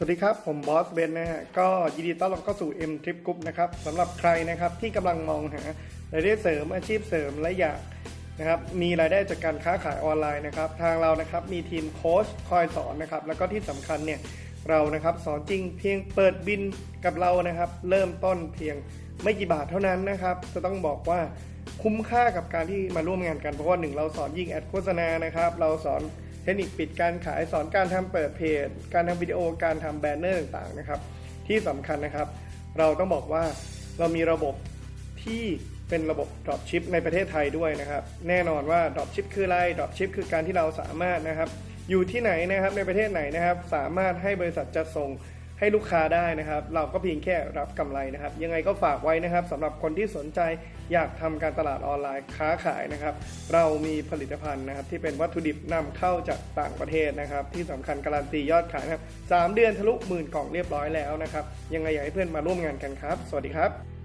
สวัสดีครับ ผมบอสเบนนะฮะก็ยินดีต้อนรับเข้าสู่ M Trip Group นะครับสำหรับใครนะครับที่กำลังมองหารายได้เสริมอาชีพเสริมและอยากนะครับมีรายได้จากการค้าขายออนไลน์นะครับ ทางเรานะครับมีทีมโค้ชคอยสอนนะครับ แล้วก็ที่สำคัญเนี่ยเรานะครับสอนจริงเพียงเปิดบินกับเรานะครับ เริ่มต้นเพียงไม่กี่บาทเท่านั้นนะครับ จะต้องบอกว่าคุ้มค่ากับการที่มาร่วมงานกันเพราะว่าหนึ่งเราสอนยิงแอดโฆษณานะครับ เราสอน ทคนิคปิดการขายสอนการทำเปิดเพจ การทำวิดีโอการทำแบนเนอร์ต่างๆนะครับที่สำคัญนะครับ เราต้องบอกว่าเรามีระบบที่เป็นระบบ Dropship ในประเทศไทยด้วยนะครับ แน่นอนว่า Dropship คืออะไร Dropship คือการที่เราสามารถนะครับ อยู่ที่ไหนนะครับในประเทศไหนนะครับ สามารถให้บริษัทจัดส่ง ให้ลูกค้าได้นะครับ เราก็เพียงแค่รับกำไรนะครับ ยังไงก็ฝากไว้นะครับสำหรับคนที่สนใจอยากทำการตลาดออนไลน์ค้าขายนะครับ เรามีผลิตภัณฑ์นะครับ ที่เป็นวัตถุดิบนำเข้าจากต่างประเทศนะครับ ที่สำคัญการันตียอดขายนะครับสามเดือนทะลุหมื่นกล่องเรียบร้อยแล้วนะครับ ยังไงอยากให้เพื่อนมาร่วมงานกันครับ สวัสดีครับ